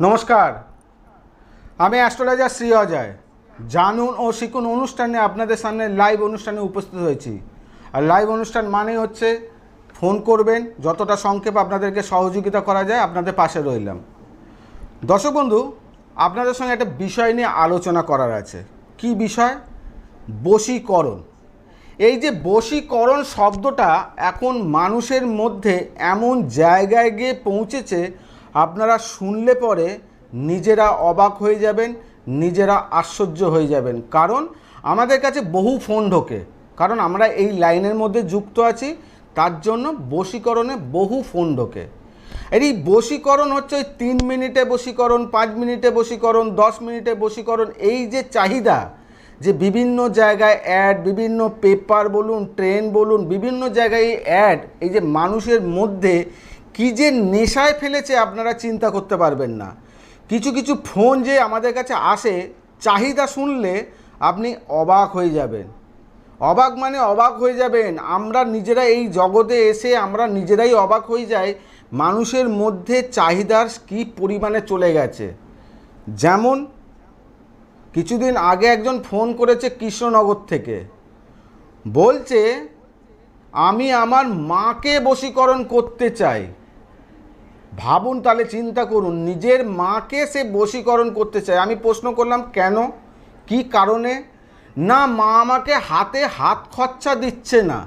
নমস্কার। আমি অ্যাস্ট্রোলজার শ্রী অজয়। জানুন ও শিখুন অনুষ্ঠানে আপনাদের সামনে লাইভ অনুষ্ঠানে উপস্থিত হয়েছি। আর লাইভ অনুষ্ঠান মানেই হচ্ছে ফোন করবেন, যতটা সংক্ষেপ আপনাদেরকে সহযোগিতা করা যায়, আপনাদের পাশে রইলাম। দর্শক বন্ধু, আপনাদের সঙ্গে একটা বিষয় নিয়ে আলোচনা করার আছে। কি বিষয়? বশীকরণ। এই যে বশীকরণ শব্দটা এখন মানুষের মধ্যে এমন জায়গায় গিয়ে পৌঁছেছে আপনারা শুনলে পরে নিজেরা অবাক হয়ে যাবেন, নিজেরা আশ্চর্য হয়ে যাবেন। কারণ আমাদের কাছে বহু ফোন ঢোকে। কারণ আমরা এই লাইনের মধ্যে যুক্ত আছি, তার জন্য বশীকরণে বহু ফোন ঢোকে। এই বশীকরণ হচ্ছে ওই তিন মিনিটে বশীকরণ, পাঁচ মিনিটে বশীকরণ, দশ মিনিটে বশীকরণ, এই যে চাহিদা যে বিভিন্ন জায়গায় অ্যাড, বিভিন্ন পেপার বলুন, ট্রেন বলুন, বিভিন্ন জায়গায় এই অ্যাড, এই যে মানুষের মধ্যে কী যে নেশায় ফেলেছে আপনারা চিন্তা করতে পারবেন না। কিছু কিছু ফোন যে আমাদের কাছে আসে, চাহিদা শুনলে আপনি অবাক হয়ে যাবেন। অবাক মানে অবাক হয়ে যাবেন, আমরা নিজেরা এই জগতে এসে আমরা নিজেরাই অবাক হয়ে যাই, মানুষের মধ্যে চাহিদার কী পরিমাণে চলে গেছে। যেমন, কিছুদিন আগে একজন ফোন করেছে কৃষ্ণনগর থেকে। বলছে, আমি আমার মাকে বশীকরণ করতে চাই। ভাবুন তাহলে, চিন্তা করুন, নিজের মাকে সে বশীকরণ করতে চায়। আমি প্রশ্ন করলাম, কেন? কি কারণে? না, মা আমাকে হাতে হাত খরচা দিচ্ছে না।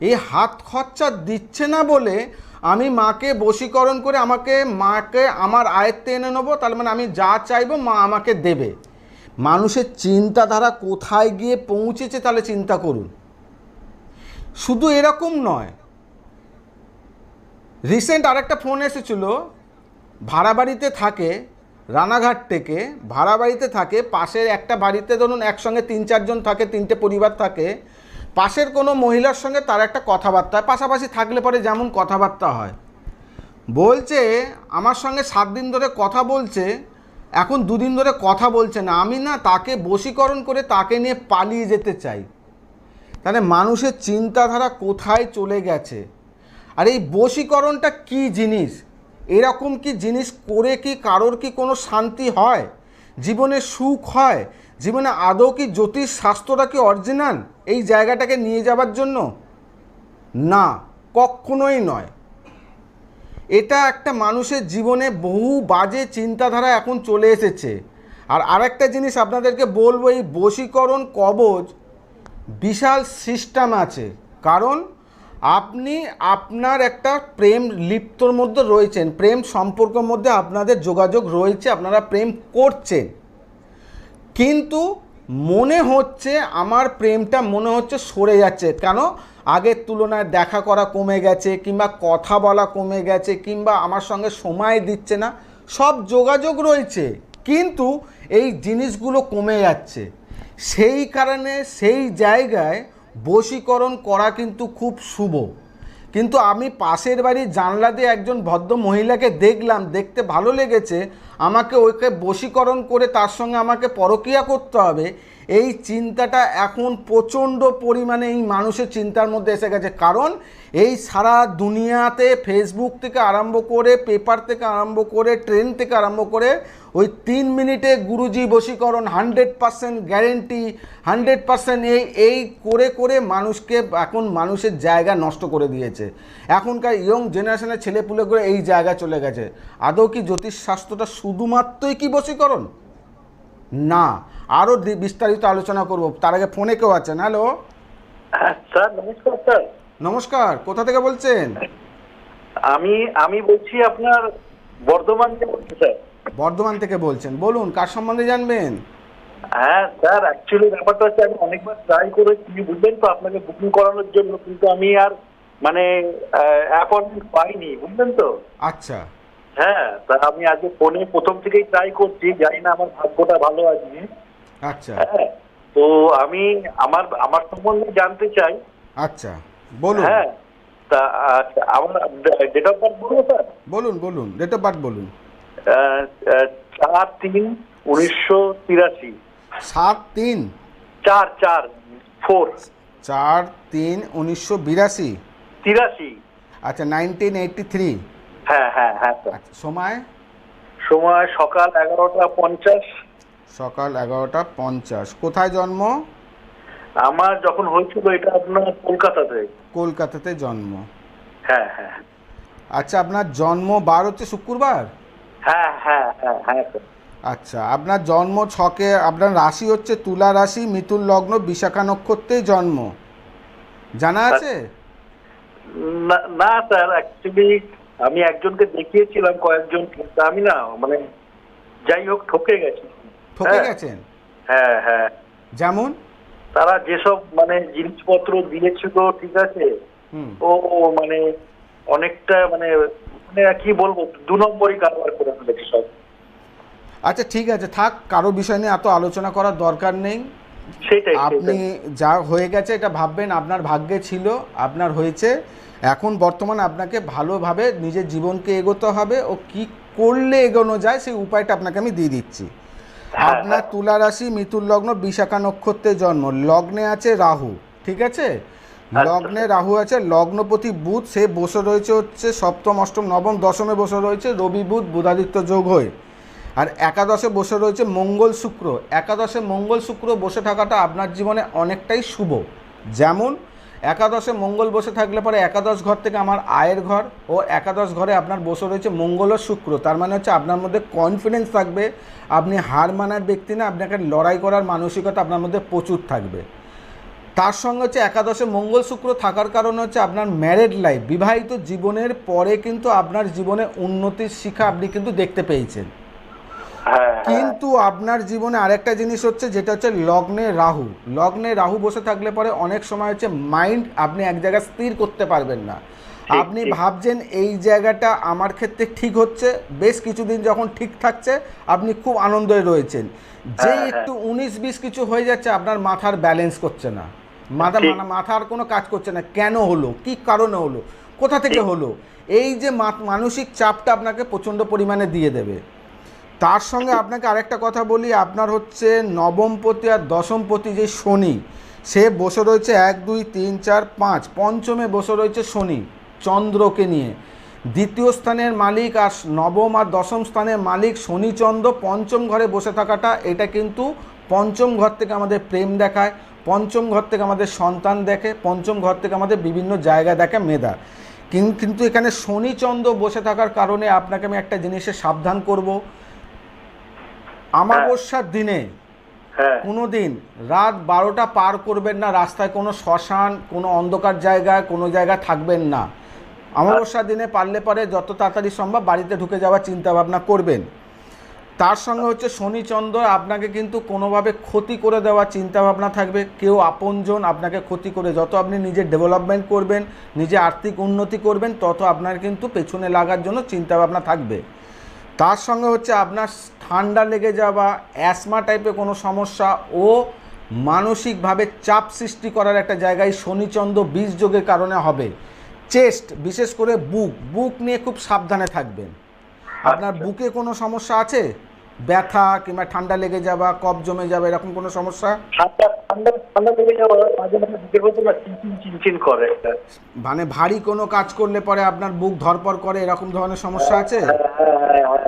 এই হাত খরচা দিচ্ছে না বলে আমি মাকে বশীকরণ করে আমাকে, মাকে আমার আয়ত্তে এনে নেব, তার মানে আমি যা চাইব মা আমাকে দেবে। মানুষের চিন্তাধারা কোথায় গিয়ে পৌঁছেছে তাহলে চিন্তা করুন। শুধু এরকম নয় রিসেন্ট আরেকটা ফোন এসেছিল। ভাড়া বাড়িতে থাকে, রানাঘাট থেকে ভাড়া বাড়িতে থাকে, পাশের একটা বাড়িতে ধরুন একসঙ্গে তিন চারজন থাকে, তিনটে পরিবার থাকে, পাশের কোনো মহিলার সঙ্গে তার একটা কথাবার্তা হয় পাশাপাশি থাকলে পরে যেমন কথাবার্তা হয়। বলছে, আমার সঙ্গে সাত দিন ধরে কথা বলছে, এখন দুদিন ধরে কথা বলছে না। আমি না তাকে বশীকরণ করে তাকে নিয়ে পালিয়ে যেতে চাই। তাহলে মানুষের চিন্তাধারা কোথায় চলে গেছে? আর এই বশীকরণটা কি জিনিস? এরকম কি জিনিস করে কি কারোর কি কোনো শান্তি হয়? জীবনে সুখ হয়? জীবনে আদৌ কি জ্যোতিষ শাস্ত্রটা কি অরিজিনাল এই জায়গাটাকে নিয়ে যাবার জন্য? না, কখনোই নয়। এটা একটা মানুষের জীবনে বহু বাজে চিন্তাধারা এখন চলে এসেছে। আর আরেকটা জিনিস আপনাদেরকে বলব, এই বশীকরণ কবজ বিশাল সিস্টেম আছে। কারণ আপনি আপনার একটা প্রেম লিপ্তর মধ্যে রয়েছেন, প্রেম সম্পর্কের মধ্যে আপনাদের যোগাযোগ রয়েছে, আপনারা প্রেম করছেন। কিন্তু মনে হচ্ছে আমার প্রেমটা মনে হচ্ছে সরে যাচ্ছে। কেন? আগের তুলনায় দেখা করা কমে গেছে, কিংবা কথা বলা কমে গেছে, কিংবা আমার সঙ্গে সময় দিচ্ছে না। সব যোগাযোগ রয়েছে, কিন্তু এই জিনিসগুলো কমে যাচ্ছে। সেই কারণে সেই জায়গায় বশীকরণ করা কিন্তু খুব শুভ। কিন্তু আমি পাশের বাড়ির জানলা দিয়ে একজন ভদ্র মহিলাকে দেখলাম, দেখতে ভালো লেগেছে। আমাকে ওকে বশীকরণ করে তার সঙ্গে আমাকে পরকিয়া করতে হবে। এই চিন্তাটা এখন প্রচণ্ড পরিমাণে এই মানুষের চিন্তার মধ্যে এসে গেছে। কারণ এই সারা দুনিয়াতে ফেসবুক থেকে আরম্ভ করে, পেপার থেকে আরম্ভ করে, ট্রেন থেকে আরম্ভ করে, ওই তিন মিনিটে গুরুজি বশীকরণ hundred percent guarantee, hundred percent এই এই করে করে মানুষকে এখন মানুষের জায়গা নষ্ট করে দিয়েছে। এখনকার ইয়ং জেনারেশনের ছেলেপুলেগুলো এই জায়গা চলে গেছে। আদৌ কি জ্যোতিষশাস্ত্রটা শুধুমাত্রই কি বশীকরণ? না আরও বিস্তারিত আলোচনা করব। তার আগে ফোনে কেউ আছেন? হ্যালো? হ্যাঁ স্যার নমস্কার স্যার। নমস্কার কোথা থেকে বলছেন? আমি আমি বলছি আপনার বর্ধমান থেকে বলছি স্যার। বর্ধমান থেকে বলছেন। বলুন কার সম্বন্ধে জানবেন? হ্যাঁ স্যার অ্যাকচুয়ালি ব্যাপারটা হচ্ছে আমি অনেকবার ট্রাই করেছি বুঝলেন তো আপনাকে বুকিং করানোর জন্য কিন্তু আমি আর মানে অ্যাপয়েন্টমেন্ট পাইনি বুঝলেন তো? আচ্ছা। হ্যাঁ তা আমি আজকে ফোনে প্রথম থেকেই ট্রাই করছি জানি না আমার ভাগ্যটা ভালো আছে। আচ্ছা। হ্যাঁ তো আমি আমার আমার সম্বন্ধে জানতে চাই। আচ্ছা বলুন। হ্যাঁ তা আমার ডেট অফ বার্থ বলব স্যার? বলুন বলুন ডেট অফ বার্থ বলুন। চার তিন উনিশশো তিরাশি। সাত তিন? চার চার ফোর চার তিন উনিশশো বিরাশি। তিরাশি। আচ্ছা নাইনটিন এইটটি থ্রি হ্যাঁ হ্যাঁ হ্যাঁ আচ্ছা সময়? সময় সকাল এগারোটা পঞ্চাশ। সকাল এগারোটা পঞ্চাশ। কোথায় জন্ম? আমার যখন হয়েছিল এটা আপনার কলকাতাতে। কলকাতাতে জন্ম। হ্যাঁ হ্যাঁ। আচ্ছা আপনার জন্ম বার হচ্ছে শুক্রবার? হ্যাঁ হ্যাঁ হ্যাঁ হ্যাঁ আচ্ছা আপনার জন্ম ছকে আপনার রাশি হচ্ছে তুলা রাশি মিথুন লগ্ন বিশাখা নক্ষত্রেই জন্ম। জানা আছে? না না স্যার অ্যাকচুয়ালি আমি একজনকে দেখিয়েছিলাম কয়েকজন কিন্তু আমি না মানে যাই হোক ঠকে গেছি। ঠকে হ্যাঁ। গেছেন? হ্যাঁ হ্যাঁ। যেমন? তারা যেসব মানে জিনিসপত্র দিয়েছিল ঠিক আছে ও মানে অনেকটা মানে মানে কি বলব দু নম্বরই কারবার করে ফেলেছে সব। আচ্ছা ঠিক আছে থাক কারও বিষয় নিয়ে এত আলোচনা করার দরকার নেই। সেটাই। আপনি যা হয়ে গেছে এটা ভাববেন আপনার ভাগ্যে ছিল আপনার হয়েছে। এখন বর্তমানে আপনাকে ভালোভাবে নিজের জীবনকে এগোতে হবে ও কি করলে এগোনো যায় সেই উপায়টা আপনাকে আমি দিয়ে দিচ্ছি। হ্যাঁ, আপনার হ্যাঁ। তুলা রাশি মিথুন লগ্ন বিশাখা নক্ষত্রে জন্ম। লগ্নে আছে রাহু ঠিক আছে? আচ্ছা। লগ্নে রাহু আছে লগ্নপতি বুধ সে বসে রয়েছে হচ্ছে সপ্তম অষ্টম নবম দশমে বসে রয়েছে রবি বুধ বুধাদিত্য যোগ হয়ে। আর একাদশে বসে রয়েছে মঙ্গল শুক্র। একাদশে মঙ্গল শুক্র বসে থাকাটা আপনার জীবনে অনেকটাই শুভ। যেমন একাদশে মঙ্গল বসে থাকলে পরে একাদশ ঘর থেকে আমার আয়ের ঘর ও একাদশ ঘরে আপনার বসে রয়েছে মঙ্গল ও শুক্র। তার মানে হচ্ছে আপনার মধ্যে কনফিডেন্স থাকবে, আপনি হার মানার ব্যক্তি না, আপনাকে লড়াই করার মানসিকতা আপনার মধ্যে প্রচুর থাকবে। তার সঙ্গে হচ্ছে একাদশে মঙ্গল শুক্র থাকার কারণে হচ্ছে আপনার ম্যারেড লাইফ বিবাহিত জীবনের পরে কিন্তু আপনার জীবনে উন্নতির শিখা আপনি কিন্তু দেখতে পেয়েছেন। কিন্তু আপনার জীবনে আরেকটা জিনিস হচ্ছে যেটা হচ্ছে লগ্নে রাহু। লগ্নে রাহু বসে থাকলে পরে অনেক সময় হচ্ছে মাইন্ড আপনি এক জায়গায় স্থির করতে পারবেন না। আপনি ভাবছেন এই জায়গাটা আমার ক্ষেত্রে ঠিক হচ্ছে বেশ কিছুদিন যখন ঠিক থাকছে আপনি খুব আনন্দে রয়েছেন। যে হ্যাঁ, হ্যাঁ। একটু উনিশ বিশ কিছু হয়ে যাচ্ছে আপনার মাথার ব্যালেন্স করছে না। মাথা। মানে মাথার কোনো কাজ করছে না। কেন হলো? কি কারণে হলো? কোথা থেকে হলো? এই যে মানসিক চাপটা আপনাকে প্রচণ্ড পরিমাণে দিয়ে দেবে। তার সঙ্গে আপনাকে আরেকটা কথা বলি, আপনার হচ্ছে নবমপতি আর দশমপতি যে শনি, সে বসে রয়েছে এক, দুই, তিন, চার, পাঁচ, পঞ্চমে বসে রয়েছে শনি, চন্দ্রকে নিয়ে। দ্বিতীয় স্থানের মালিক আর নবম আর দশম স্থানের মালিক শনি চন্দ্র পঞ্চম ঘরে বসে থাকাটা, এটা কিন্তু পঞ্চম ঘর থেকে আমাদের প্রেম দেখায়, পঞ্চম ঘর থেকে আমাদের সন্তান দেখে, পঞ্চম ঘর থেকে আমাদের বিভিন্ন জায়গা দেখে মেধা। কিন- কিন্তু এখানে শনিচন্দ্র বসে থাকার কারণে আপনাকে আমি একটা জিনিসে সাবধান করব আমাবস্যার দিনে হ্যাঁ। কোনো দিন রাত বারোটা পার করবেন না রাস্তায় কোনো শ্মশান কোনো অন্ধকার জায়গায় কোনো জায়গায় থাকবেন না। অমাবস্যার দিনে পারলে পরে যত তাড়াতাড়ি সম্ভব বাড়িতে ঢুকে যাওয়ার চিন্তা ভাবনা করবেন। তার সঙ্গে হচ্ছে শনিচন্দ্র আপনাকে কিন্তু কোনোভাবে ক্ষতি করে দেওয়ার চিন্তা ভাবনা থাকবে। কেউ আপনজন আপনাকে ক্ষতি করে যত আপনি নিজে ডেভেলপমেন্ট করবেন নিজে আর্থিক উন্নতি করবেন তত আপনার কিন্তু পেছনে লাগার জন্য চিন্তা ভাবনা থাকবে। তার সঙ্গে হচ্ছে আপনার ঠান্ডা লেগে যাওয়া অ্যাসমা টাইপের কোনো সমস্যা ও মানসিকভাবে চাপ সৃষ্টি করার একটা জায়গায় শনিচন্দ্র বীজ যোগের কারণে হবে। চেস্ট বিশেষ করে বুক বুক নিয়ে খুব সাবধানে থাকবেন। আপনার আচ্ছা। বুকে কোনো সমস্যা আছে? ব্যথা কিংবা ঠান্ডা লেগে যাওয়া কফ জমে যাবে এরকম কোনো সমস্যা? মানে ভারী কোনো কাজ করলে পরে আপনার বুক ধরপর করে এরকম ধরনের সমস্যা আছে? হ্যাঁ হ্যাঁ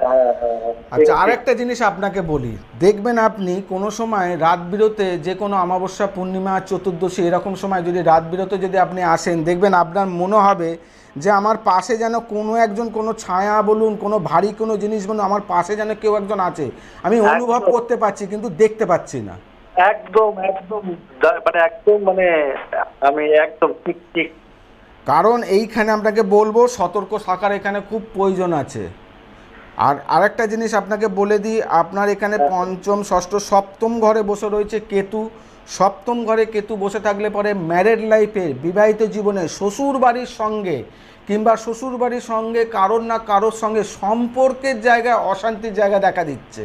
হ্যাঁ হ্যাঁ আচ্ছা আরেকটা জিনিস আপনাকে বলি। দেখবেন আপনি কোনো সময় রাত বিরতে যে কোনো অমাবস্যা পূর্ণিমা চতুর্দশী এরকম সময় যদি রাত বিরতে যদি আপনি আসেন দেখবেন আপনার মনে হবে যে আমার পাশে যেন কোনো একজন কোনো ছায়া বলুন কোনো ভারী কোনো জিনিস বলুন আমার পাশে যেন কেউ একজন আছে। আমি অনুভব করতে পারছি কিন্তু দেখতে পাচ্ছি না। একদম একদম। মানে একদম মানে আমি একদম ঠিক ঠিক। কারণ এইখানে আপনাকে বলব সতর্ক থাকার এখানে খুব প্রয়োজন আছে। আর আরেকটা জিনিস আপনাকে বলে দিই আপনার এখানে পঞ্চম ষষ্ঠ সপ্তম ঘরে বসে রয়েছে কেতু। সপ্তম ঘরে কেতু বসে থাকলে পরে ম্যারেড লাইফের বিবাহিত জীবনে শ্বশুর বাড়ির সঙ্গে কিংবা শ্বশুর বাড়ির সঙ্গে কারোর না কারোর সঙ্গে সম্পর্কের জায়গায় অশান্তির জায়গা দেখা দিচ্ছে।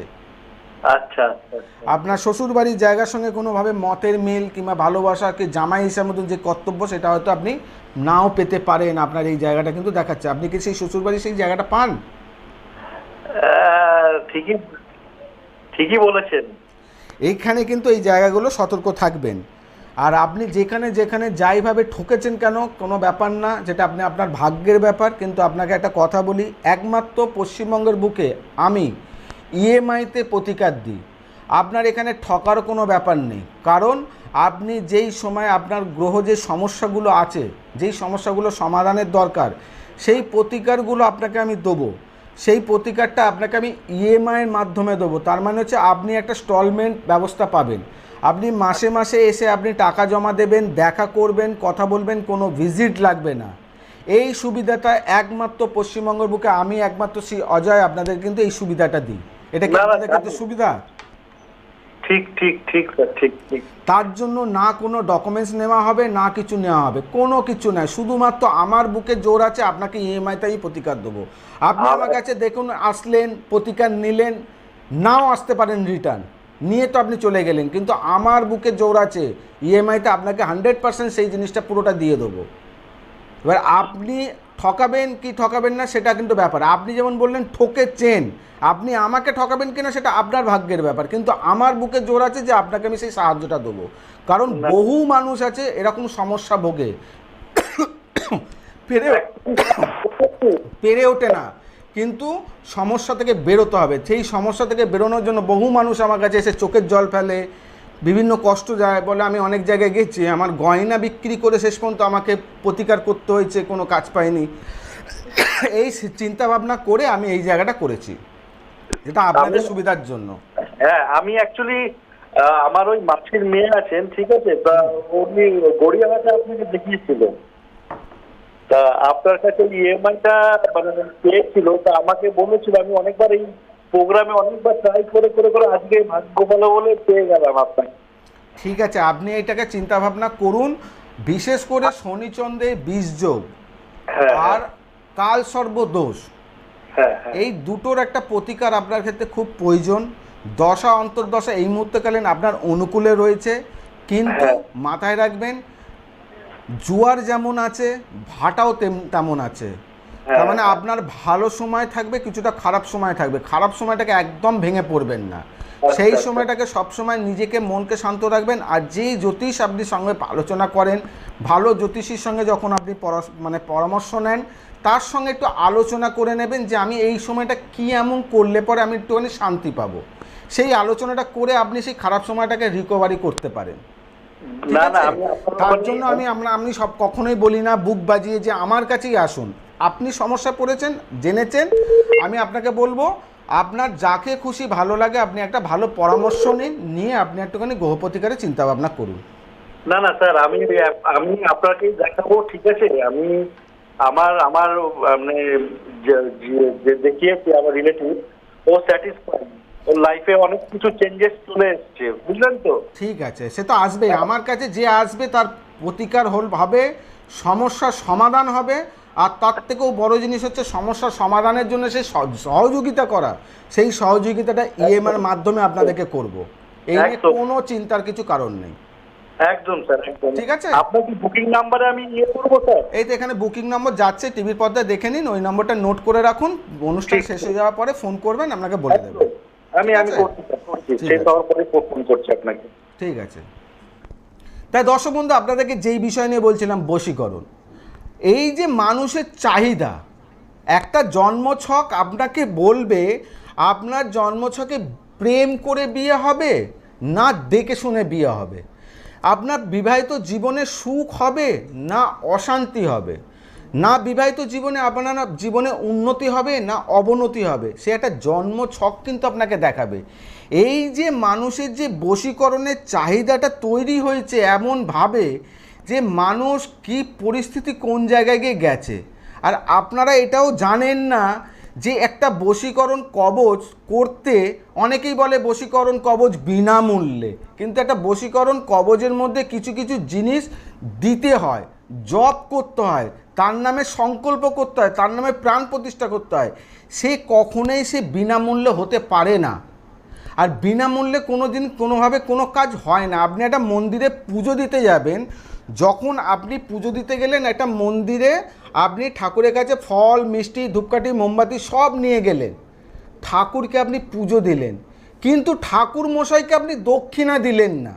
আচ্ছা আচ্ছা আচ্ছা। আপনার শ্বশুর বাড়ির জায়গার সঙ্গে কোনোভাবে মতের মিল কিংবা ভালোবাসাকে জামাই হিসাবে মতন যে কর্তব্য সেটা হয়তো আপনি নাও পেতে পারেন আপনার এই জায়গাটা কিন্তু দেখাচ্ছে। আপনি কি সেই শ্বশুর বাড়ির সেই জায়গাটা পান? ঠিকই ঠিকই বলেছেন। এইখানে কিন্তু এই জায়গাগুলো সতর্ক থাকবেন। আর আপনি যেখানে যেখানে যাইভাবে ঠকেছেন কেন, কোনো ব্যাপার না, যেটা আপনি, আপনার ভাগ্যের ব্যাপার, কিন্তু আপনাকে একটা কথা বলি, একমাত্র পশ্চিমবঙ্গের বুকে আমি ইএমআইতে প্রতিকার দিই। আপনার এখানে ঠকার কোনো ব্যাপার নেই। কারণ আপনি যেই সময় আপনার গ্রহ যে সমস্যাগুলো আছে, যেই সমস্যাগুলো সমাধানের দরকার, সেই প্রতিকারগুলো আপনাকে আমি দেবো। সেই প্রতিকারটা আপনাকে আমি ইএমআইয়ের মাধ্যমে দেবো। তার মানে হচ্ছে আপনি একটা স্টলমেন্ট ব্যবস্থা পাবেন। আপনি মাসে মাসে এসে আপনি টাকা জমা দেবেন দেখা করবেন কথা বলবেন কোনো ভিজিট লাগবে না। এই সুবিধাটা একমাত্র পশ্চিমবঙ্গের বুকে আমি একমাত্র শ্রী অজয় আপনাদের কিন্তু এই সুবিধাটা দিই। এটা কি আপনাদের কাছে সুবিধা? ঠিক ঠিক ঠিক স্যার ঠিক ঠিক। তার জন্য না কোনো ডকুমেন্টস নেওয়া হবে না কিছু নেওয়া হবে কোনো কিছু নয় শুধুমাত্র আমার বুকে জোর আছে আপনাকে ইএমআইটাই প্রতিকার দেবো। আপনি আমার কাছে দেখুন আসলেন প্রতিকার নিলেন নাও আসতে পারেন রিটার্ন নিয়ে তো আপনি চলে গেলেন কিন্তু আমার বুকে জোর আছে ইএমআইতে আপনাকে হান্ড্রেড পার্সেন্ট সেই জিনিসটা পুরোটা দিয়ে দেবো। এবার আপনি ঠকাবেন কি ঠকাবেন না সেটা কিন্তু ব্যাপার। আপনি যেমন বললেন ঠকে চেন। আপনি আমাকে ঠকাবেন কিনা সেটা আপনার ভাগ্যের ব্যাপার। কিন্তু আমার বুকে জোর আছে যে আপনাকে আমি সেই সাহায্যটা দেবো। কারণ বহু মানুষ আছে এরকম সমস্যা ভোগে। পেরে পেরে ওঠে না। কিন্তু সমস্যা থেকে বেরোতে হবে। সেই সমস্যা থেকে বেরোনোর জন্য বহু মানুষ আমার কাছে এসে চোখের জল ফেলে বিভিন্ন কষ্ট যায় বলে আমি অনেক জায়গায় গেছি আমার গয়না বিক্রি করে শেষ পর্যন্ত আমাকে প্রতিকার করতে হয়েছে কোনো কাজ পাইনি। এই চিন্তা ভাবনা করে আমি এই জায়গাটা করেছি যেটা আপনাদের সুবিধার জন্য। হ্যাঁ আমি অ্যাকচুয়ালি আমার ওই মাসির মেয়ে আছেন ঠিক আছে? তা উনি গড়িয়াহাটে আপনাকে দেখিয়েছিলেন। তা আপনার কাছে ইএমআইটা মানে পেয়েছিল তা আমাকে বলেছিল আমি অনেকবার এই প্রোগ্রামে অনেকবার ট্রাই করে করে করে আজকে ভাগ্য ভালো বলে পেয়ে গেলাম আপনাকে। ঠিক আছে আপনি এটাকে চিন্তা ভাবনা করুন বিশেষ করে শনিচন্দ্রের বীজ যোগ হ্যাঁ। আর কাল সর্বদোষ। হ্যাঁ হ্যাঁ। এই দুটোর একটা প্রতিকার আপনার ক্ষেত্রে খুব প্রয়োজন। দশা অন্তর্দশা এই মুহূর্তকালীন আপনার অনুকূলে রয়েছে কিন্তু হ্যাঁ। মাথায় রাখবেন জুয়ার যেমন আছে ভাটাও তেম- তেমন আছে। হ্যাঁ। তার মানে আপনার ভালো সময় থাকবে কিছুটা খারাপ সময় থাকবে। খারাপ সময়টাকে একদম ভেঙে পড়বেন না। সেই আচ্ছা। সময়টাকে সবসময় নিজেকে মনকে শান্ত রাখবেন আর যেই জ্যোতিষ আপনি সঙ্গে আলোচনা করেন ভালো জ্যোতিষীর সঙ্গে যখন আপনি মানে পরামর্শ নেন তার সঙ্গে একটু আলোচনা করে নেবেন যে আমি এই সময়টা কি এমন করলে পরে আমি একটুখানি শান্তি পাবো। সেই আলোচনাটা করে আপনি সেই খারাপ সময়টাকে রিকভারি করতে পারেন। না না তার জন্য আমি আমরা আমি সব কখনোই বলি না বুক বাজিয়ে যে আমার কাছেই আসুন। আপনি সমস্যা পড়েছেন জেনেছেন আমি আপনাকে বলব আপনার যাকে খুশি ভালো লাগে আপনি একটা ভালো পরামর্শ নিন নিয়ে আপনি একটুখানি গ্রহ প্রতিকারের চিন্তা ভাবনা করুন। না না স্যার আমি আমি আপনাকে দেখাবো ঠিক আছে? আমি আমার আমার মানে দেখিয়েছি আমার রিলেটিভ ও স্যাটিসফাইড ওর লাইফে অনেক কিছু চেঞ্জেস চলে এসছে বুঝলেন তো? ঠিক আছে সে তো আসবে আমার কাছে যে আসবে তার প্রতিকার হল হবে সমস্যার সমাধান হবে আর তার থেকেও বড় জিনিস হচ্ছে সমস্যার সমাধানের জন্য সে সহযোগিতা করা সেই সহযোগিতাটা ইএমআর মাধ্যমে আপনাদেরকে করব। এই নিয়ে। কোনো চিন্তার কিছু কারণ নেই। একদম স্যার একদম। ঠিক আছে। আপনার কি বুকিং নাম্বারে আমি ইয়ে করব স্যার? এই তো এখানে বুকিং নম্বর যাচ্ছে টিভির পর্দায় দেখে নিন ওই নম্বরটা নোট করে রাখুন। অনুষ্ঠান শেষ হয়ে যাওয়ার পরে ফোন করবেন আপনাকে বলে দেবো। একদম। আমি ঠিক আমি আছে? করছি স্যার করছি। ঠিক শেষ হওয়ার পরে ফোন করছি আপনাকে। ঠিক আছে। তাই দর্শক বন্ধু আপনাদেরকে যেই বিষয় নিয়ে বলছিলাম বশীকরণ। এই যে মানুষের চাহিদা একটা জন্মছক আপনাকে বলবে আপনার জন্মছকে প্রেম করে বিয়ে হবে না দেখে শুনে বিয়ে হবে? আপনার বিবাহিত জীবনে সুখ হবে না অশান্তি হবে? না বিবাহিত জীবনে আপনার জীবনে উন্নতি হবে, না অবনতি হবে, সে একটা জন্ম ছক কিন্তু আপনাকে দেখাবে। এই যে মানুষের যে বশীকরণের চাহিদাটা তৈরি হয়েছে এমনভাবে যে মানুষ কি পরিস্থিতি কোন জায়গায় গিয়ে গেছে। আর আপনারা এটাও জানেন না যে একটা বশীকরণ কবচ করতে অনেকেই বলে বশীকরণ কবচ বিনামূল্যে, কিন্তু একটা বশীকরণ কবচের মধ্যে কিছু কিছু জিনিস দিতে হয় জব করতে হয় তার নামে সংকল্প করতে হয়, তার নামে প্রাণ প্রতিষ্ঠা করতে হয়। সে কখনোই সে বিনামূল্যে হতে পারে না। আর বিনামূল্যে কোনো দিন কোনোভাবে কোনো কাজ হয় না। আপনি একটা মন্দিরে পুজো দিতে যাবেন, যখন আপনি পুজো দিতে গেলেন, একটা মন্দিরে আপনি ঠাকুরের কাছে ফল, মিষ্টি, ধূপকাঠি, মোমবাতি সব নিয়ে গেলেন। ঠাকুরকে আপনি পুজো দিলেন। কিন্তু ঠাকুর মশাইকে আপনি দক্ষিণা দিলেন না।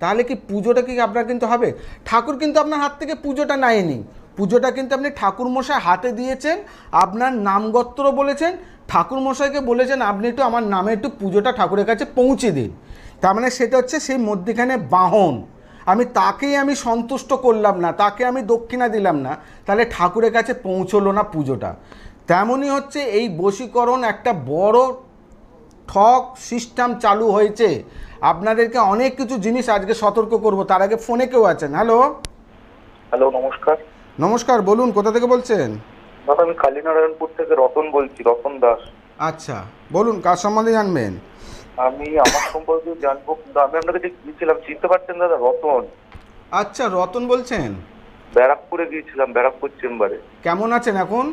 তাহলে কি পুজোটা কি আপনার কিন্তু হবে? ঠাকুর কিন্তু আপনার হাত থেকে পুজোটা নেয়নি। পুজোটা কিন্তু আপনি ঠাকুর মশাই হাতে দিয়েছেন, আপনার নামগত্র বলেছেন ঠাকুর মশাইকে বলেছেন আপনি একটু আমার নামে একটু পুজোটা ঠাকুরের কাছে পৌঁছে দিন। তার মানে সেটা হচ্ছে সেই মধ্যেখানে বাহন। আমি তাকেই আমি সন্তুষ্ট করলাম না, তাকে আমি দক্ষিণা দিলাম না, তাহলে ঠাকুরের কাছে পৌঁছলো না পুজোটা। তেমনই হচ্ছে এই বশীকরণ একটা বড় ঠক সিস্টেম চালু হয়েছে। আপনাদেরকে অনেক কিছু জিনিস আজকে সতর্ক করব, তার আগে ফোনে কেউ আছেন? হ্যালো? হ্যালো, নমস্কার। নমস্কার বলুন কোথা থেকে বলছেন? দাদা আমি কালীনারায়ণপুর থেকে রতন বলছি রতন দাস। আচ্ছা বলুন কার সম্বন্ধে জানবেন? আমি আমার সম্পর্কে জানব আমি আপনার কাছে গিয়েছিলাম চিনতে পারছেন দাদা রতন? আচ্ছা রতন বলছেন? ব্যারাকপুরে গিয়েছিলাম ব্যারাকপুর চেম্বারে। কেমন আছেন এখন?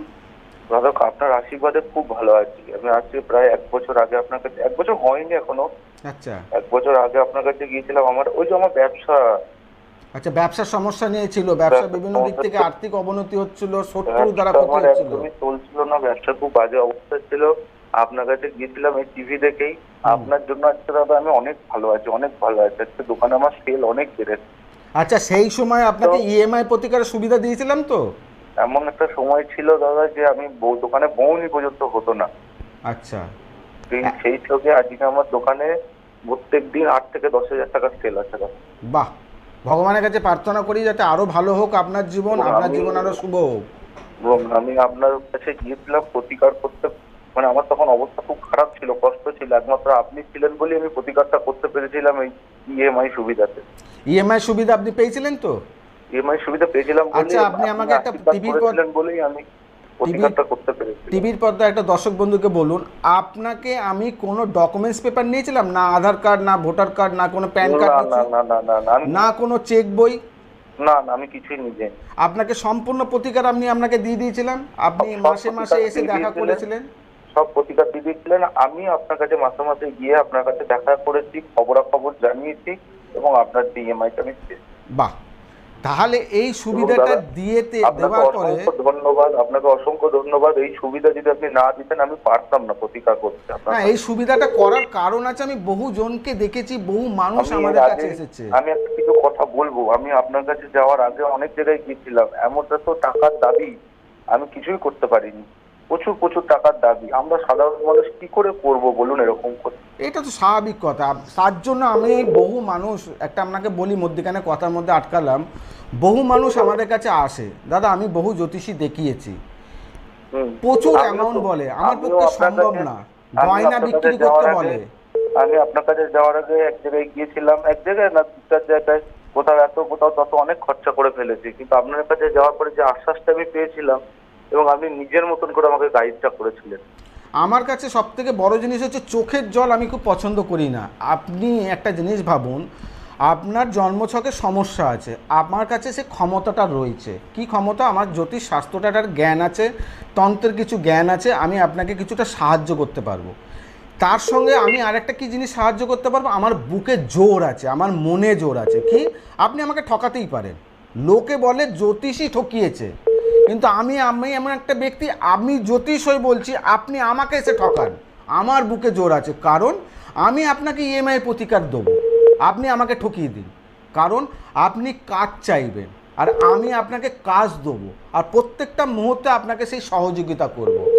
দাদা আপনার আশীর্বাদে খুব ভালো আছি। আমি আজকে প্রায় এক বছর আগে আপনার কাছে এক বছর হয়নি এখনও। আচ্ছা। এক বছর আগে আপনার কাছে গিয়েছিলাম আমার ওই যে আমার ব্যবসা আচ্ছা ব্যবসার সমস্যা নিয়েছিল ব্যবসা বিভিন্ন দিক থেকে আর্থিক অবনতি হচ্ছিল শত্রু দ্বারা ক্ষতি হচ্ছিল। চলছিল না ব্যবসা খুব বাজে অবস্থা ছিল। আপনার কাছে গিয়েছিলাম এই টিভি দেখেই। আপনার জন্য আজকে দাদা আমি অনেক ভালো আছি অনেক ভালো আছি। আজকে দোকানে আমার সেল অনেক বেড়েছে। আচ্ছা সেই সময় আপনাকে ইএমআই প্রতিকারের সুবিধা দিয়েছিলাম তো? এমন একটা সময় ছিল দাদা যে আমি বউ দোকানে বউনি পর্যন্ত হতো না। আচ্ছা। সেই- সেই থেকে আজকে আমার দোকানে প্রত্যেক দিন আট থেকে দশ হাজার টাকা সেল আছে দাদা। বাহ! ভগবানের কাছে প্রার্থনা করি যাতে আরও ভালো হোক আপনার জীবন আপনার জীবন আরও শুভ হোক। এবং আমি আপনার কাছে গিয়েছিলাম প্রতিকার করতে। মানে আমার তখন অবস্থা খুব খারাপ ছিল কষ্ট ছিল। একমাত্র আপনি ছিলেন বলেই আমি প্রতিকারটা করতে পেরেছিলাম এই ইএমআই সুবিধাতে। ইএমআই সুবিধা আপনি পেয়েছিলেন তো? ইএমআই সুবিধা পেয়েছিলাম আচ্ছা, আপনি আমাকে একটা টিভির বলেই আমি প্রতিকারটা করতে পেরেছি টিভির পর্দায় একটা দর্শক বন্ধুকে বলুন আপনাকে আমি কোনো ডকুমেন্টস পেপার নিয়েছিলাম? না আধার কার্ড না ভোটার কার্ড না কোনো প্যান কার্ড না না না না না না কোনো চেক বই? না না আমি কিছুই নিজে। আপনাকে সম্পূর্ণ প্রতিকার আপনি আপনাকে দিয়ে দিয়েছিলাম? আপনি মাসে মাসে এসে দেখা করেছিলেন? সব প্রতিকার দিয়ে দিয়েছিলেন। আমি আপনার কাছে মাসে মাসে গিয়ে আপনার কাছে দেখা করেছি খবরাখবর জানিয়েছি এবং আপনার ডিএমআইটা আমি বাহ তাহলে এই সুবিধাটা দিয়েতে দেওয়ার পরে ধন্যবাদ আপনাকে অসংখ্য ধন্যবাদ। এই সুবিধা যদি আপনি না দিতেন আমি পারতাম না প্রতিকার করতে। না এই সুবিধাটা করার কারণ আছে আমি বহু জনকে দেখেছি বহু মানুষ আমি আমাদের কাছে এসেছে। আমি একটা কিছু কথা বলব। আমি আপনার কাছে যাওয়ার আগে অনেক জায়গায় গিয়েছিলাম। এমনটা তো টাকার দাবি আমি কিছুই করতে পারিনি। প্রচুর প্রচুর টাকার দাবি। আমরা সাধারণ মানুষ কি করে করব বলুন এরকম করে? এটা তো স্বাভাবিক কথা। তার জন্য আমি বহু মানুষ একটা আপনাকে বলি মধ্যখানে কথার মধ্যে আটকালাম। বহু মানুষ আমাদের কাছে আসে। দাদা আমি বহু জ্যোতিষী দেখিয়েছি। প্রচুর অ্যামাউন্ট বলে। আমার পক্ষে সম্ভব না। গয়না বিক্রি করতে বলে। আমি আপনার কাছে যাওয়ার আগে এক জায়গায় গিয়েছিলাম। এক জায়গায় না দু চার জায়গায়। কোথাও এত কোথাও তত অনেক খরচা করে ফেলেছি। কিন্তু আপনার কাছে যাওয়ার পরে যে আশ্বাসটা আমি পেয়েছিলাম এবং আপনি নিজের মতন করে আমাকে গাইডটা করেছিলেন। আমার কাছে সব থেকে বড় জিনিস হচ্ছে চোখের জল আমি খুব পছন্দ করি না। আপনি একটা জিনিস ভাবুন, আপনার জন্মছকে সমস্যা আছে, আমার কাছে সে ক্ষমতাটা রয়েছে। কি ক্ষমতা? আমার জ্যোতিষ শাস্ত্রটার জ্ঞান আছে, তন্ত্রের কিছু জ্ঞান আছে, আমি আপনাকে কিছুটা সাহায্য করতে পারব। তার সঙ্গে আমি আরেকটা কি জিনিস সাহায্য করতে পারব? আমার বুকে জোর আছে, আমার মনে জোর আছে। কি? আপনি আমাকে ঠকাতেই পারেন। লোকে বলে জ্যোতিষই ঠকিয়েছে। কিন্তু আমি আমি এমন একটা ব্যক্তি, আমি জ্যোতিষ হয়ে বলছি, আপনি আমাকে এসে ঠকান। আমার বুকে জোর আছে। কারণ আমি আপনাকে ইএমআই প্রতিকার দেবো। আপনি আমাকে ঠকিয়ে দিন। কারণ আপনি কাজ চাইবেন। আর আমি আপনাকে কাজ দেবো। আর প্রত্যেকটা মুহূর্তে আপনাকে সেই সহযোগিতা করব।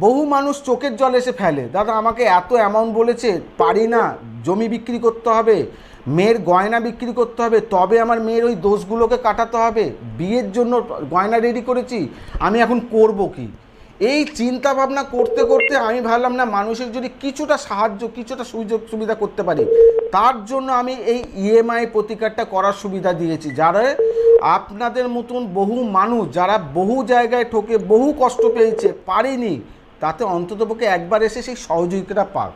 বহু মানুষ চোখের জল এসে ফেলে। দাদা, আমাকে এত অ্যামাউন্ট বলেছে, পারি না। জমি বিক্রি করতে হবে। মেয়ের গয়না বিক্রি করতে হবে, তবে আমার মেয়ের ওই দোষগুলোকে কাটাতে হবে। বিয়ের জন্য গয়না রেডি করেছি, আমি এখন করব কি? এই চিন্তা ভাবনা করতে করতে আমি ভাবলাম, না, মানুষের যদি কিছুটা সাহায্য, কিছুটা সুযোগ সুবিধা করতে পারি, তার জন্য আমি এই ইএমআই প্রতিকারটা করার সুবিধা দিয়েছি। যারা আপনাদের মতন বহু মানুষ, যারা বহু জায়গায় ঠকে বহু কষ্ট পেয়েছে, পারেনি, তাতে অন্ততপক্ষে একবার এসে সেই সহযোগিতাটা পাক।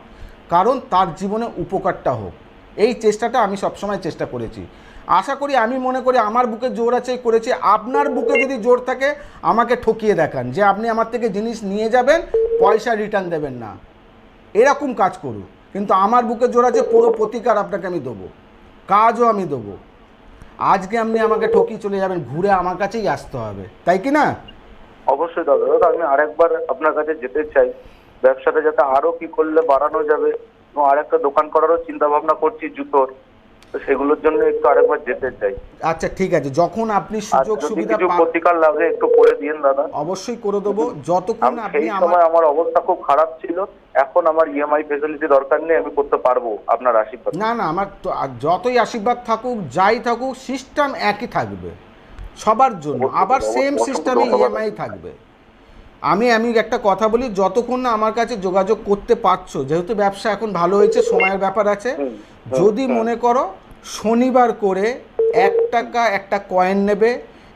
কারণ তার জীবনে উপকারটা হোক। এই চেষ্টাটা আমি সবসময় চেষ্টা করেছি। আশা করি, আমি মনে করি আমার বুকে জোর আছে, করেছি। আপনার বুকে যদি জোর থাকে, আমাকে ঠকিয়ে দেখান যে আপনি আমার থেকে জিনিস নিয়ে যাবেন, পয়সা রিটার্ন দেবেন না। এরকম কাজ করুন। কিন্তু আমার বুকে জোর আছে, পুরো প্রতিকার আপনাকে আমি দেবো। কাজও আমি দেবো। আজকে আপনি আমাকে ঠকিয়ে চলে যাবেন, ঘুরে আমার কাছেই আসতে হবে। তাই কি না? অবশ্যই দাদা। দাদা, আমি আরেকবার আপনার কাছে যেতে চাই। ব্যবসাটা যাতে আরও কি করলে বাড়ানো যাবে। এবং দোকান করারও চিন্তা ভাবনা করছি জুতোর। তো সেগুলোর জন্য একটু আরেকবার যেতে চাই। আচ্ছা ঠিক আছে। যখন আপনি সুযোগ সুবিধা কিছু প্রতিকার লাগে একটু করে দিন দাদা। অবশ্যই করে দেবো। যতক্ষণ আপনি আমার আমার অবস্থা খুব খারাপ ছিল। এখন আমার ইএমআই ফেসিলিটি দরকার নেই আমি করতে পারব আপনার আশীর্বাদ। না না আমার যতই আশীর্বাদ থাকুক যাই থাকুক সিস্টেম একই থাকবে। সবার জন্য। আবার সেম সিস্টেমে ইএমআই থাকবে। আমি আমি একটা কথা বলি যতক্ষণ না আমার কাছে যোগাযোগ করতে পারছ যেহেতু ব্যবসা এখন ভালো হয়েছে সময়ের ব্যাপার আছে যদি মনে করো শনিবার করে এক টাকা একটা কয়েন নেবে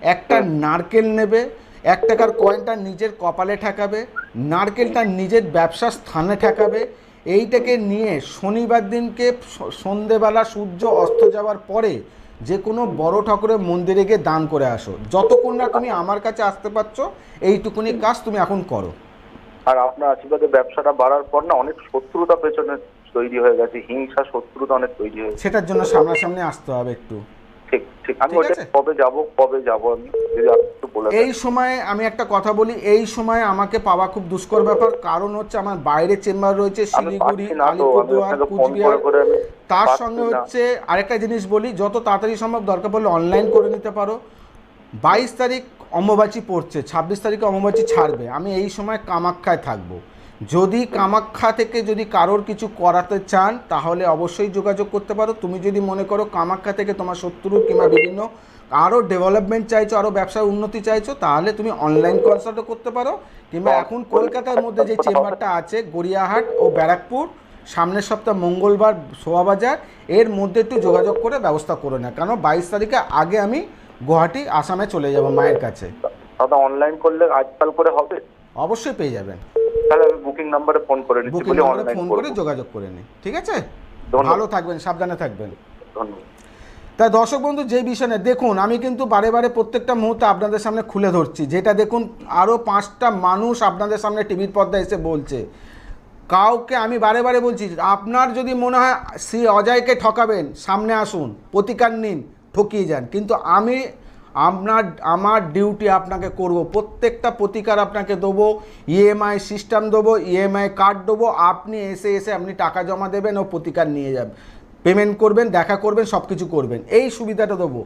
একটা নারকেল নেবে এক টাকার কয়েনটা নিজের কপালে ঠেকাবে নারকেলটা নিজের ব্যবসার স্থানে ঠেকাবে এইটাকে নিয়ে শনিবার দিনকে সন্ধেবেলা সূর্য অস্ত যাওয়ার পরে যে কোনো বড় ঠাকুরের মন্দিরে গিয়ে দান করে আসো। যতক্ষণ না তুমি আমার কাছে আসতে পারছ এইটুকুনি কাজ তুমি এখন করো। আর আপনার আশীর্বাদে ব্যবসাটা বাড়ার পর না অনেক শত্রুতা পেছনে তৈরি হয়ে গেছে হিংসা শত্রুতা অনেক তৈরি হয়েছে। সেটার জন্য সামনাসামনি আসতে হবে একটু। ঠিক ঠিক। আমি ঠিক ওটা কবে যাব কবে যাব আমি যদি একটু বলে এই সময়ে আমি একটা কথা বলি এই সময় আমাকে পাওয়া খুব দুষ্কর ব্যাপার। কারণ হচ্ছে আমার বাইরে চেম্বার রয়েছে শিলিগুড়ি আলিপুরদুয়ার কুচবিহার। তার সঙ্গে। হচ্ছে আরেকটা জিনিস বলি যত তাড়াতাড়ি সম্ভব দরকার পড়লে অনলাইন করে নিতে পারো। বাইশ তারিখ অম্বুবাচী পড়ছে ছাব্বিশ তারিখে অম্বুবাচী ছাড়বে। আমি এই সময় কামাখ্যায় থাকব। যদি কামাখ্যা থেকে যদি কারোর কিছু করাতে চান, তাহলে অবশ্যই যোগাযোগ করতে পারো। তুমি যদি মনে করো কামাখ্যা থেকে তোমার শত্রু কিংবা বিভিন্ন আরও ডেভেলপমেন্ট চাইছো আরও ব্যবসার উন্নতি চাইছো, তাহলে তুমি অনলাইন কনসাল্টও করতে পারো। কিংবা এখন কলকাতার মধ্যে যে চেম্বারটা আছে, গড়িয়াহাট ও ব্যারাকপুর, সামনের সপ্তাহ মঙ্গলবার শোভাবাজার, এর মধ্যে একটু যোগাযোগ করে ব্যবস্থা করে না কারণ বাইশ তারিখে আগে আমি গুয়াহাটি, আসামে চলে যাব মায়ের কাছে। দাদা অনলাইন করলে আজকাল করে হবে? অবশ্যই পেয়ে যাবেন। তাহলে আমি বুকিং নাম্বারে ফোন করে নিচ্ছি বুকিং নম্বরে ফোন করে যোগাযোগ করে নিন ঠিক আছে? ভালো থাকবেন সাবধানে থাকবেন। ধন্যবাদ। তাই দর্শক বন্ধু যে বিষয় দেখুন আমি কিন্তু বারে বারে প্রত্যেকটা মুহূর্তে আপনাদের সামনে খুলে ধরছি। যেটা দেখুন আরও পাঁচটা মানুষ আপনাদের সামনে টিভির পর্দায় এসে বলছে। কাউকে আমি বারে বারে বলছি আপনার যদি মনে হয় শ্রী অজয়কে ঠকাবেন সামনে আসুন প্রতিকার নিন ঠকিয়ে যান। কিন্তু আমি আপনার, আমার ডিউটি আপনাকে করব। প্রত্যেকটা প্রতিকার আপনাকে দেবো ইএমআই সিস্টেম দেবো ইএমআই কার্ড দেবো। আপনি এসে এসে আপনি টাকা জমা দেবেন ও প্রতিকার নিয়ে যাবেন পেমেন্ট করবেন, দেখা করবেন সব কিছু করবেন। এই সুবিধাটা দেবো।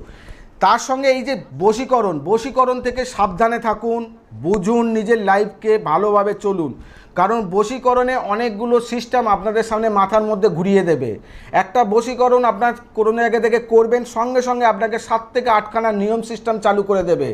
তার সঙ্গে এই যে বশীকরণ বশীকরণ থেকে সাবধানে থাকুন, বুঝুন নিজের লাইফকে ভালোভাবে চলুন। কারণ বশীকরণে অনেকগুলো সিস্টেম আপনাদের সামনে মাথার মধ্যে ঘুরিয়ে দেবে। একটা বশীকরণ আপনার করোনা আগে থেকে করবেন, সঙ্গে সঙ্গে আপনাকে সাত থেকে আটখানা নিয়ম সিস্টেম চালু করে দেবে।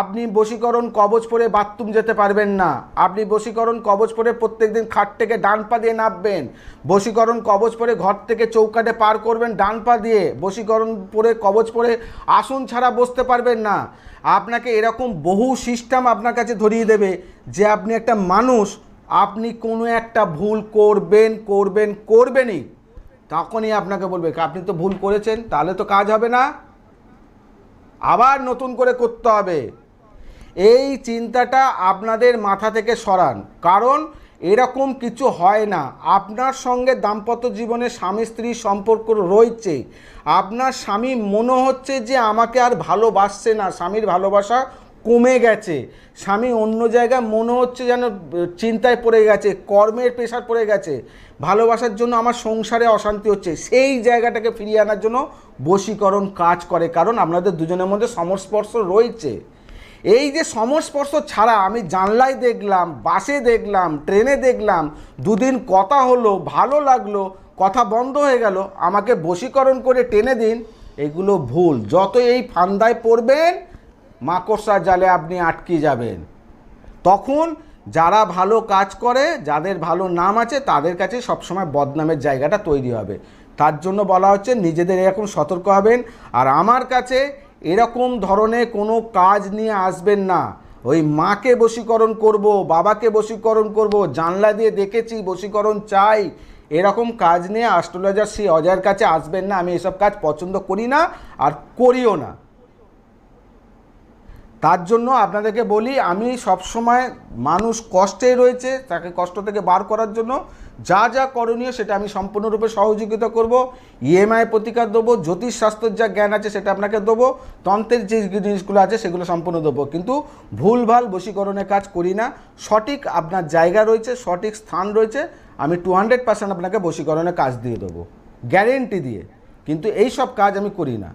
আপনি বশীকরণ কবচ পরে বাথরুম যেতে পারবেন না। আপনি বশীকরণ কবচ পরে প্রত্যেকদিন খাট থেকে ডান পা দিয়ে নামবেন। বশীকরণ কবচ পরে ঘর থেকে চৌকাটে পার করবেন ডান পা দিয়ে। বশীকরণ পরে কবচ পরে আসন ছাড়া বসতে পারবেন না। আপনাকে এরকম বহু সিস্টেম আপনার কাছে ধরিয়ে দেবে যে আপনি একটা মানুষ, আপনি কোনো একটা ভুল করবেন করবেন, করবেনই। তখনই আপনাকে বলবে, আপনি তো ভুল করেছেন, তাহলে তো কাজ হবে না। আবার নতুন করে করতে হবে। এই চিন্তাটা আপনাদের মাথা থেকে সরান। কারণ এরকম কিছু হয় না। আপনার সঙ্গে দাম্পত্য জীবনে স্বামী স্ত্রীর সম্পর্ক রয়েছে। আপনার স্বামী মনে হচ্ছে যে আমাকে আর ভালোবাসছে না। স্বামীর ভালোবাসা কমে গেছে। স্বামী অন্য জায়গায় মনে হচ্ছে যেন চিন্তায় পড়ে গেছে, কর্মের প্রেশার পড়ে গেছে। ভালোবাসার জন্য আমার সংসারে অশান্তি হচ্ছে। সেই জায়গাটাকে ফিরিয়ে আনার জন্য বশীকরণ কাজ করে, কারণ আপনাদের দুজনের মধ্যে সমস্পর্শ রয়েছে। এই যে সমস্পর্শ ছাড়া আমি জানলায় দেখলাম, বাসে দেখলাম, ট্রেনে দেখলাম, দুদিন কথা হলো, ভালো লাগল, কথা বন্ধ হয়ে গেল, আমাকে বশীকরণ করে টেনে দিন, এগুলো ভুল। যত এই ফান্দায় পড়বেন মাকড়সার জালে আপনি আটকে যাবেন। তখন যারা ভালো কাজ করে, যাদের ভালো নাম আছে, তাদের কাছে সবসময় বদনামের জায়গাটা তৈরি হবে। তার জন্য বলা হচ্ছে, নিজেদের এরকম সতর্ক হবেন। আর আমার কাছে এরকম ধরনের কোনো কাজ নিয়ে আসবেন না। ওই মাকে বশীকরণ করব, বাবাকে বশীকরণ করব, জানলা দিয়ে দেখেছি, বশীকরণ চাই। এরকম কাজ নিয়ে অ্যাস্ট্রোলজার শ্রী অজয়ের কাছে আসবেন না। আমি এসব কাজ পছন্দ করি না আর করিও না। তার জন্য আপনাদেরকে বলি, আমি সবসময় মানুষ কষ্টে রয়েছে তাকে কষ্ট থেকে বার করার জন্য। যা যা করণীয় সেটা আমি সম্পূর্ণরূপে সহযোগিতা করব। ইএমআই প্রতিকার দেবো জ্যোতিষশাস্ত্রের যা জ্ঞান আছে সেটা আপনাকে দেবো, তন্ত্রের যে জিনিসগুলো আছে সেগুলো সম্পূর্ণ দেবো। কিন্তু ভুলভাল বশীকরণের কাজ করি না। সঠিক আপনার জায়গা রয়েছে, সঠিক স্থান রয়েছে, আমি টু হান্ড্রেড পার্সেন্ট আপনাকে বশীকরণের কাজ দিয়ে দেবো। গ্যারেন্টি দিয়ে। কিন্তু এই সব কাজ আমি করি না।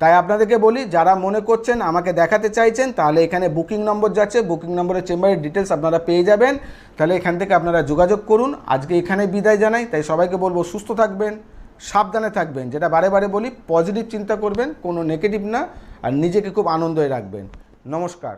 তাই আপনাদেরকে বলি, যারা মনে করছেন আমাকে দেখাতে চাইছেন, তাহলে এখানে বুকিং নম্বর যাচ্ছে। বুকিং নম্বরের চেম্বারের ডিটেলস আপনারা পেয়ে যাবেন। তাহলে এখান থেকে আপনারা যোগাযোগ করুন। আজকে এখানে বিদায় জানাই। তাই সবাইকে বলব, সুস্থ থাকবেন, সাবধানে থাকবেন। যেটা বারে বারে বলি পজিটিভ চিন্তা করবেন, কোনো নেগেটিভ না, আর নিজেকে খুব আনন্দে রাখবেন। নমস্কার।